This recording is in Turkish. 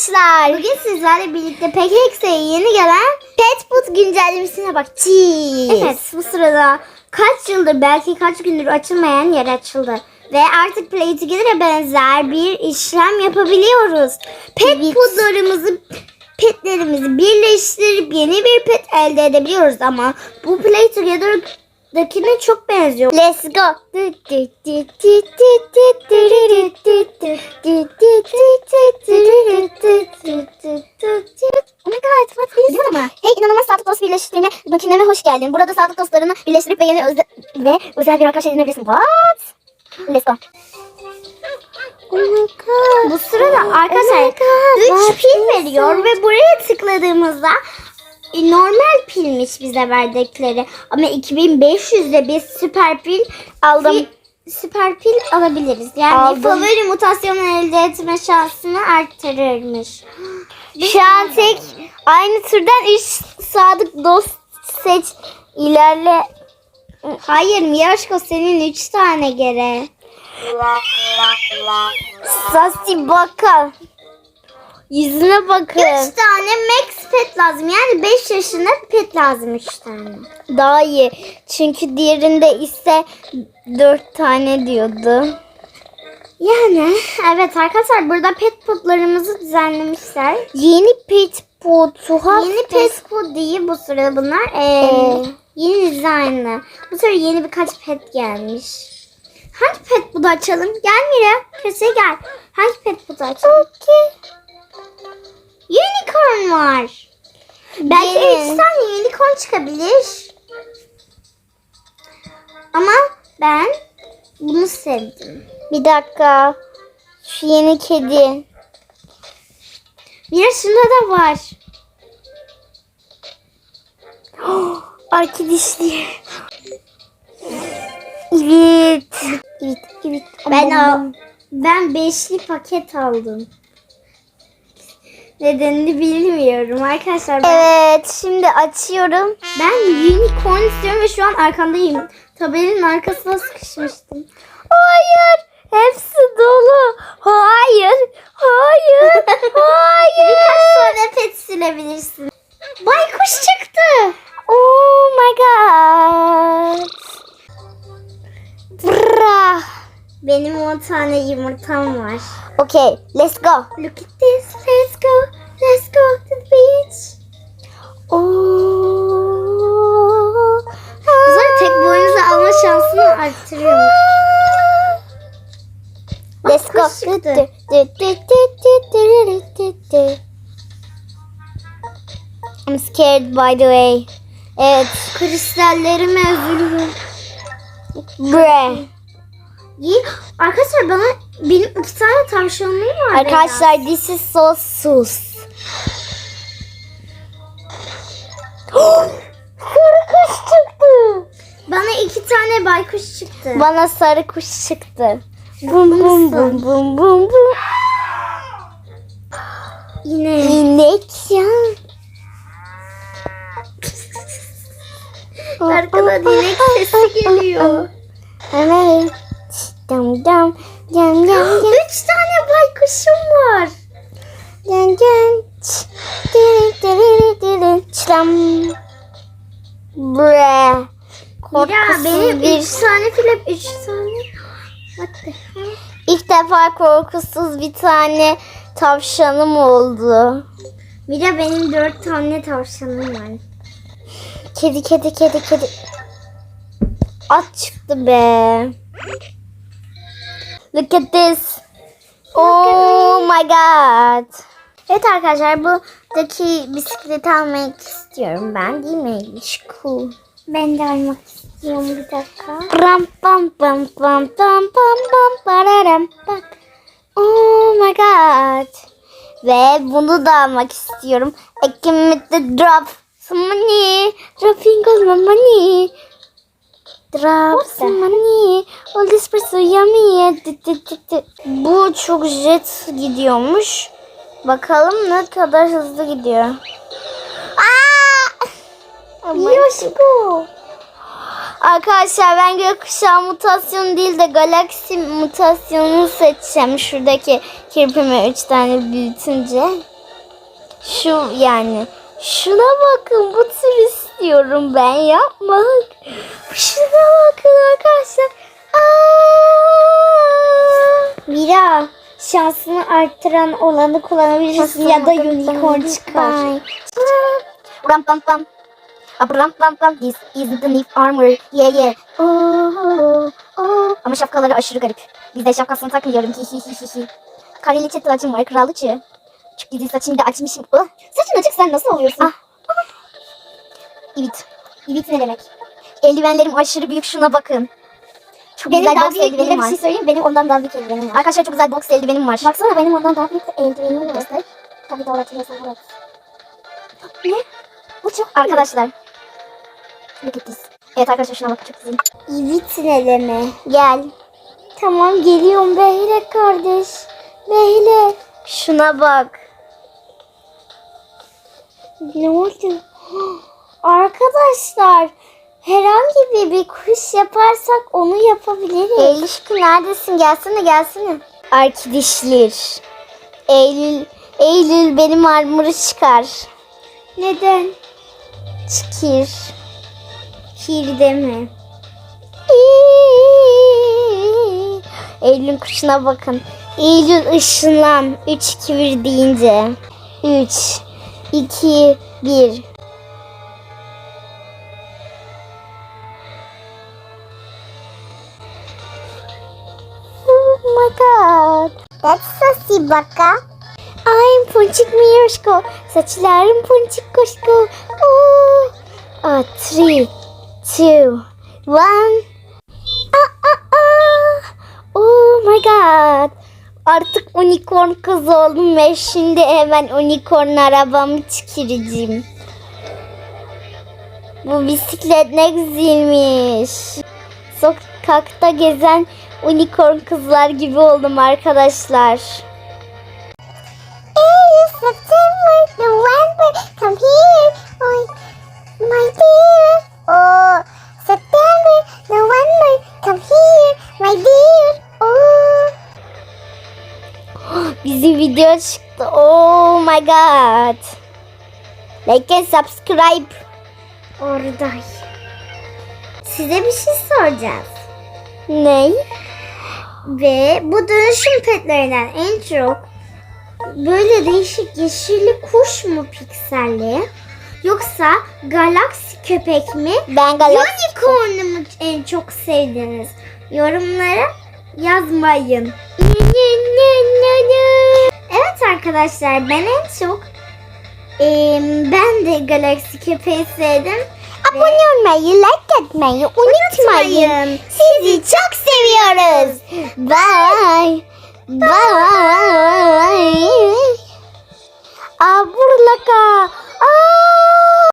arkadaşlar. Bugün sizlerle birlikte PKX'e yeni gelen Pet Food güncellemesine bakacağız. Evet bu sırada kaç yıldır belki kaç gündür açılmayan yer açıldı. Ve artık Play Together'a benzer bir işlem yapabiliyoruz. Pet Food'larımızı petlerimizi birleştirip yeni bir pet elde edebiliyoruz ama bu Play Together'dakine çok benziyor. Let's go. Oh what is Biliyor musun? Hey inanılmaz sağlık dostu birleştirdiğine makineme hoş geldin. Burada sağlık dostlarını birleştirip ve yeni özel, ve özel bir arkadaş edinebilirsin. What? Let's go. Oh. Bu sırada arkadaşlar 3 pil veriyor ve buraya tıkladığımızda e, normal pilmiş bize verdikleri. Ama 2500'de biz süper pil aldım. süper pil alabiliriz. Yani Aldım. favori mutasyonu elde etme şansını arttırırmış. Şu an tek aynı türden üç sadık dost seç ilerle. Hayır Miyaşko senin 3 tane gere. Sasi bakal. Yüzüne bakın. 3 tane max pet lazım. Yani 5 yaşında pet lazım 3 tane. Daha iyi. Çünkü diğerinde ise dört tane diyordu. Yani evet arkadaşlar burada pet potlarımızı düzenlemişler. Yeni pet potu. Yeni pet pot değil bu sırada bunlar. Ee, Ee. Yeni dizaynlı. Bu sırada yeni birkaç pet gelmiş. Hangi pet budu açalım? Gel Mira. Köşeye gel. Hangi pet budu açalım? Unicorn var. Belki Yeni. 3 tane unicorn çıkabilir. Ama ben bunu sevdim. Bir dakika. Şu yeni kedi. Mira şunda da var. Arkadaşlar. Evet. Evet, evet. Ben al, ben beşli paket aldım. Nedenini bilmiyorum arkadaşlar. Ben, Evet, şimdi açıyorum. ben unicorn istiyorum ve şu an arkandayım. Tabelin arkasına sıkışmıştım. Hayır, hepsi dolu. Hayır, hayır, hayır. Birkaç tane pet silebilirsin. Baykuş çıktı. Oh my god. Bra. Benim 10 tane yumurtam var. Okay, let's go. Look at scared by the way. Evet. Kristallerime üzülüyorum. Bre. Arkadaşlar bana benim iki tane tavşanım var. Arkadaşlar this is so sus. Sarı kuş çıktı. Bana iki tane baykuş çıktı. Bana sarı kuş çıktı. Bum bum bum bum bum bum. Yine. İnek ya. Arkadan inek sesi geliyor. Evet. Dam dam. Dam dam dam. Üç tane baykuşum var. Dam dam. Diri diri diri. Çlam. Bre. Ya Korkusuz benim bir üç tane Filip üç tane. Hell? İlk defa korkusuz bir tane tavşanım oldu. Mira benim dört tane tavşanım var. Kedi kedi kedi kedi. At çıktı be. Look at this. Oh my god. Evet arkadaşlar buradaki bisikleti almak istiyorum ben değil mi? Cool. Ben de almak istiyorum bir dakika. Pam pam pam pam pam pam pam pararam pam. Oh my god. Ve bunu da almak istiyorum. Can make the drop some money. Dropping all my money. Drop some money. All this so yummy. Bu çok jet gidiyormuş. Bakalım ne kadar hızlı gidiyor. Yoşko. Arkadaşlar ben gökkuşağı mutasyonu değil de galaksi mutasyonunu seçeceğim. Şuradaki kirpimi 3 tane büyütünce. Şu yani. Şuna bakın bu tür istiyorum ben yapmak. Şuna bakın arkadaşlar. Aa! Mira şansını arttıran olanı kullanabilirsin ya da unicorn çıkar. Ram pam pam. Up ram pam pam. This is the new armor. Yeah yeah. Oh, oh. Ama şapkaları aşırı garip. Biz de şapkasını takmıyorum. Hi. Kraliçe tacım var. Kralıçı. Şu dizi saçını da açmışım. Oh, saçın açık sen nasıl oluyorsun? Ah. Evet. Evet ne demek? Eldivenlerim aşırı büyük şuna bakın. Çok Benim güzel daha büyük eldivenim bir var. şey söyleyeyim benim ondan daha büyük eldivenim var. Arkadaşlar çok güzel box eldivenim var. Baksana benim ondan daha büyük eldivenim var. Tabii doğru hatırlıyorsan evet. Ne? Bu çok arkadaşlar. This. Evet arkadaşlar şuna bakın çok güzel. Evet neleme. Gel. Tamam geliyorum Behle kardeş. Behle. Şuna bak. Ne oldu? Arkadaşlar herhangi bir, bir kuş yaparsak onu yapabiliriz. Eylül Şükrü neredesin? Gelsene gelsene. Arkadaşlar. Eylül, Eylül benim armuru çıkar. Neden? Çıkır. Kir deme. Eylül'ün kuşuna bakın. Eylül ışınlan. 3 2 1 deyince. 3 2 1 Oh my god. That's so baka. I'm Ponçik Miroşko. Saçlarım Ponçik Koşko. Oh. Ah, three, two, one. Ah, ah, ah. Oh my god. Artık unicorn kız oldum ve şimdi hemen unicorn arabamı çıkaracağım. Bu bisiklet ne güzelmiş. Sokakta gezen unicorn kızlar gibi oldum arkadaşlar. September, November, video çıktı. Oh my god. Like and subscribe. Orada. Size bir şey soracağız. Ne? Ve bu dönüşüm petlerinden en çok böyle değişik yeşilli kuş mu pikselli? Yoksa galaksi köpek mi? Ben galaksi Unicorn'u mu en çok sevdiniz? Yorumlara yazmayın. Evet arkadaşlar ben en çok eee, ben de galaksi köpeği sevdim. Abone olmayı, like etmeyi unutmayın. Sizi çok seviyoruz. Bye. Bye. Aa, burlaka.